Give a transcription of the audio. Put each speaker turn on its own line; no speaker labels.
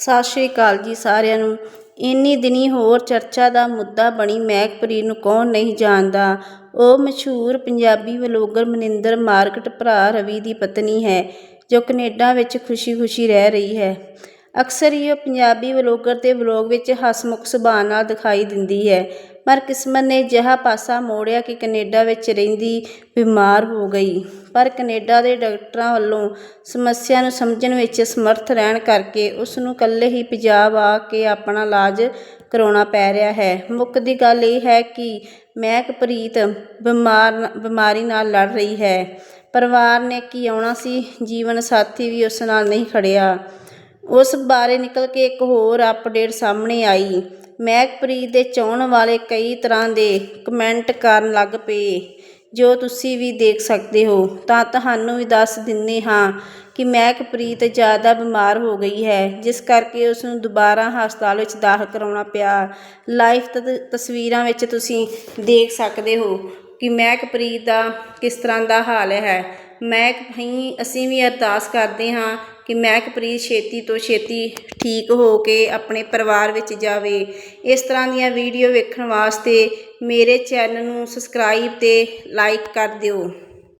ਸਤਿ ਸ਼੍ਰੀ ਅਕਾਲ ਜੀ ਸਾਰਿਆਂ ਨੂੰ। ਇੰਨੀ ਦਿਨੀ ਹੋਰ ਚਰਚਾ ਦਾ ਮੁੱਦਾ ਬਣੀ ਮਹਿਕਪ੍ਰੀਤ ਨੂੰ ਕੌਣ ਨਹੀਂ ਜਾਣਦਾ। ਉਹ ਮਸ਼ਹੂਰ ਪੰਜਾਬੀ ਵਲੋਗਰ ਮਨਿੰਦਰ ਮਾਰਕਟ ਭਰਾ ਰਵੀ ਦੀ ਪਤਨੀ ਹੈ, ਜੋ ਕੈਨੇਡਾ ਵਿੱਚ ਖੁਸ਼ੀ-ਖੁਸ਼ੀ ਰਹਿ ਰਹੀ ਹੈ। ਅਕਸਰ ਹੀ ਉਹ ਪੰਜਾਬੀ ਵਲੋਗਰ ਤੇ ਵਲੋਗ ਵਿੱਚ ਹਸਮੁਖ ਸੁਭਾਅ ਨਾਲ ਦਿਖਾਈ ਦਿੰਦੀ ਹੈ। ਪਰ ਕਿਸਮਤ ਨੇ ਅਜਿਹਾ ਪਾਸਾ ਮੋੜਿਆ ਕਿ ਕੈਨੇਡਾ ਵਿੱਚ ਰਹਿੰਦੀ ਬਿਮਾਰ ਹੋ ਗਈ। ਪਰ ਕੈਨੇਡਾ ਦੇ ਡਾਕਟਰਾਂ ਵੱਲੋਂ ਸਮੱਸਿਆ ਨੂੰ ਸਮਝਣ ਵਿੱਚ ਸਮਰਥ ਰਹਿਣ ਕਰਕੇ ਉਸ ਨੂੰ ਇਕੱਲੇ ਹੀ ਪੰਜਾਬ ਆ ਕੇ ਆਪਣਾ ਇਲਾਜ ਕਰਾਉਣਾ ਪੈ ਰਿਹਾ ਹੈ। ਮੁੱਖ ਦੀ ਗੱਲ ਇਹ ਹੈ ਕਿ ਮਹਿਕਪ੍ਰੀਤ ਬਿਮਾਰ ਬਿਮਾਰੀ ਨਾਲ ਲੜ ਰਹੀ ਹੈ। ਪਰਿਵਾਰ ਨੇ ਕੀ ਆਉਣਾ ਸੀ? ਜੀਵਨ ਸਾਥੀ ਵੀ ਉਸ ਨਾਲ ਨਹੀਂ ਖੜਿਆ ਉਸ ਬਾਰੇ ਨਿਕਲ ਕੇ ਇੱਕ ਹੋਰ ਅਪਡੇਟ ਸਾਹਮਣੇ ਆਈ। ਮਹਿਕਪ੍ਰੀਤ ਦੇ ਚਾਹਣ ਵਾਲੇ ਕਈ ਤਰ੍ਹਾਂ ਦੇ ਕਮੈਂਟ ਕਰਨ ਲੱਗ ਪਏ। ਜੋ ਤੁਸੀਂ ਵੀ ਦੇਖ ਸਕਦੇ ਹੋ, ਤਾਂ ਤੁਹਾਨੂੰ ਵੀ ਦੱਸ ਦਿੰਨੇ ਹਾਂ ਕਿ ਮਹਿਕਪ੍ਰੀਤ ਜ਼ਿਆਦਾ ਬਿਮਾਰ ਹੋ ਗਈ ਹੈ, ਜਿਸ ਕਰਕੇ ਉਸ ਨੂੰ ਦੁਬਾਰਾ ਹਸਪਤਾਲ ਵਿੱਚ ਦਾਖਲ ਕਰਾਉਣਾ ਪਿਆ। ਲਾਈਵ ਤਸਵੀਰਾਂ ਵਿੱਚ ਤੁਸੀਂ ਦੇਖ ਸਕਦੇ ਹੋ ਕਿ ਮਹਿਕਪ੍ਰੀਤ ਦਾ ਕਿਸ ਤਰ੍ਹਾਂ ਦਾ ਹਾਲ ਹੈ। ਮਹਿਕ ਹੀ ਅਸੀਂ ਵੀ ਅਰਦਾਸ ਕਰਦੇ ਹਾਂ ਕਿ ਮਹਿਕਪ੍ਰੀਤ ਛੇਤੀ ਤੋਂ ਛੇਤੀ ਠੀਕ ਹੋ ਕੇ ਆਪਣੇ ਪਰਿਵਾਰ ਵਿੱਚ ਜਾਵੇ। ਇਸ ਤਰ੍ਹਾਂ ਦੀਆਂ ਵੀਡੀਓ ਵੇਖਣ ਵਾਸਤੇ ਮੇਰੇ ਚੈਨਲ ਨੂੰ ਸਬਸਕ੍ਰਾਈਬ ਤੇ ਲਾਈਕ ਕਰ ਦਿਓ।